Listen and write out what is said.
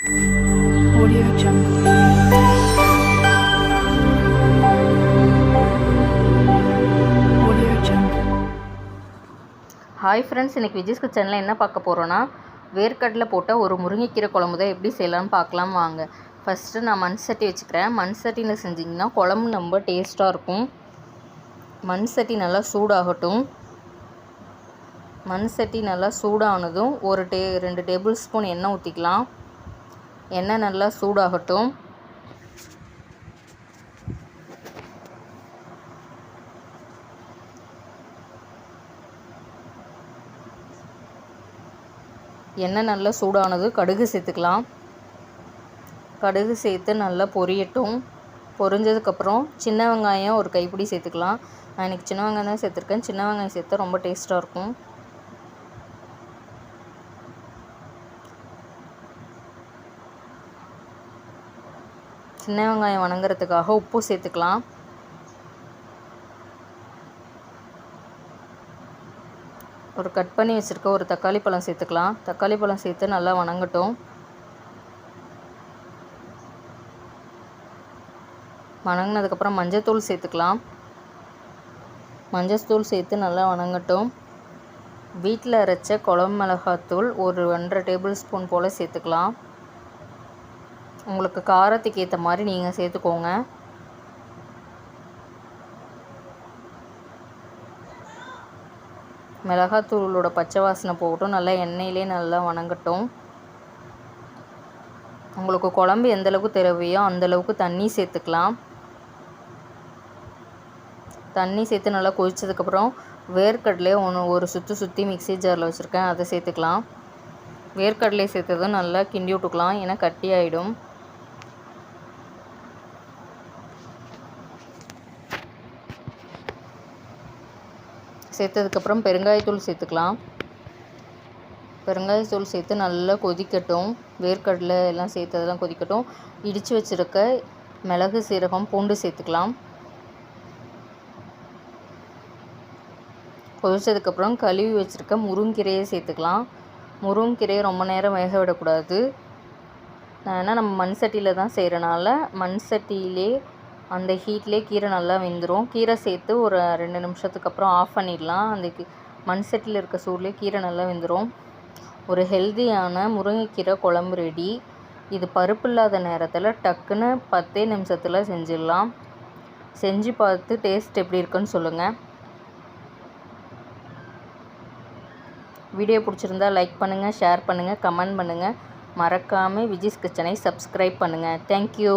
Audio Jungle. Audio Jungle. Hi friends இன்றைக்கி விஜய்ஸ் கிச்சனில் என்ன பார்க்க போகிறோன்னா வேர்க்கடலை போட்ட ஒரு முருங்கைக்கீரை குழம்பு தான் எப்படி செய்யலாம்னு பார்க்கலாம் வாங்க. ஃபஸ்ட்டு நான் மண் சட்டி வச்சுக்கிறேன். மண் சட்டியில் செஞ்சிங்கன்னா குழம்பு ரொம்ப டேஸ்ட்டாக இருக்கும். மண் சட்டி நல்லா சூடாகட்டும். மண் சட்டி நல்லா சூடானதும் ஒரு டே ரெண்டு டேபிள் ஸ்பூன் எண்ணெய் ஊற்றிக்கலாம் எண்ணெய் நல்லா சூடாகட்டும். எண்ணெய் நல்லா சூடானது கடுகு சேர்த்துக்கலாம். கடுகு சேர்த்து நல்லா பொரியட்டும். பொரிஞ்சதுக்கப்புறம் சின்ன வெங்காயம் ஒரு கைப்பிடி சேர்த்துக்கலாம். நான் இன்றைக்கி சின்ன வெங்காயம் தான் சேர்த்துருக்கேன். சின்ன வெங்காயம் சேர்த்தா ரொம்ப டேஸ்ட்டாக இருக்கும். சின்ன வெங்காயம் வணங்குறதுக்காக உப்பு சேர்த்துக்கலாம். ஒரு கட் பண்ணி வச்சுருக்க ஒரு தக்காளி பழம் சேர்த்துக்கலாம். தக்காளி பழம் சேர்த்து நல்லா வணங்கட்டும். வணங்கினதுக்கப்புறம் மஞ்சத்தூள் சேர்த்துக்கலாம். மஞ்சத்தூள் சேர்த்து நல்லா வணங்கட்டும். வீட்டில் அரைச்ச குழம்பு மிளகாத்தூள் ஒரு ஒன்றரை டேபிள் ஸ்பூன் போல் சேர்த்துக்கலாம். உங்களுக்கு காரத்துக்கு ஏற்ற மாதிரி நீங்கள் சேர்த்துக்கோங்க. மிளகாத்தூளோட பச்சை வாசனை போகட்டும் நல்லா எண்ணெயிலே நல்லா வணங்கட்டும். உங்களுக்கு குழம்பு எந்த அளவுக்கு தேவையோ அந்தளவுக்கு தண்ணி சேர்த்துக்கலாம். தண்ணி சேர்த்து நல்லா கொதித்ததுக்கப்புறம் வேர்க்கடலையே ஒன்று ஒரு சுற்றி சுற்றி மிக்ஸி ஜாரில் வச்சுருக்கேன் அதை சேர்த்துக்கலாம். வேர்க்கடலை சேர்த்ததும் நல்லா கிண்டி விட்டுக்கலாம் ஏன்னா கட்டி ஆகிடும் சேர்த்ததுக்கப்புறம் பெருங்காயத்தூள் சேர்த்துக்கலாம். பெருங்காயத்தூள் சேர்த்து நல்லா கொதிக்கட்டும். வேர்க்கடலை எல்லாம் சேர்த்ததெல்லாம் கொதிக்கட்டும். இடித்து வச்சுருக்க மிளகு சீரகம் பூண்டு சேர்த்துக்கலாம். கொதித்ததுக்கப்புறம் கழுவி வச்சுருக்க முருங்கீரையை சேர்த்துக்கலாம். முருங்கீரையை ரொம்ப நேரம் வேக விடக்கூடாது. ஏன்னா நம்ம மண் சட்டியில் தான் செய்கிறனால மண் சட்டியிலே அந்த ஹீட்லேயே கீரை நல்லா வெந்துடும் கீரை சேர்த்து ஒரு ரெண்டு நிமிஷத்துக்கு அப்புறம் ஆஃப் பண்ணிடலாம். அந்த கி மண் சட்டியில் இருக்க சூர்லேயே கீரை நல்லா வெந்துடும் ஒரு ஹெல்தியான முருங்கைக்கீரை குழம்பு ரெடி இது பருப்பு இல்லாத நேரத்தில் டக்குன்னு பத்தே நிமிஷத்தில் செஞ்சிடலாம். செஞ்சு பார்த்து டேஸ்ட் எப்படி இருக்குன்னு சொல்லுங்கள் வீடியோ பிடிச்சிருந்தா லைக் பண்ணுங்கள் ஷேர் பண்ணுங்கள் கமெண்ட் பண்ணுங்கள் மறக்காமல் விஜிஸ் கிச்சனை சப்ஸ்கிரைப் பண்ணுங்கள் தேங்க்யூ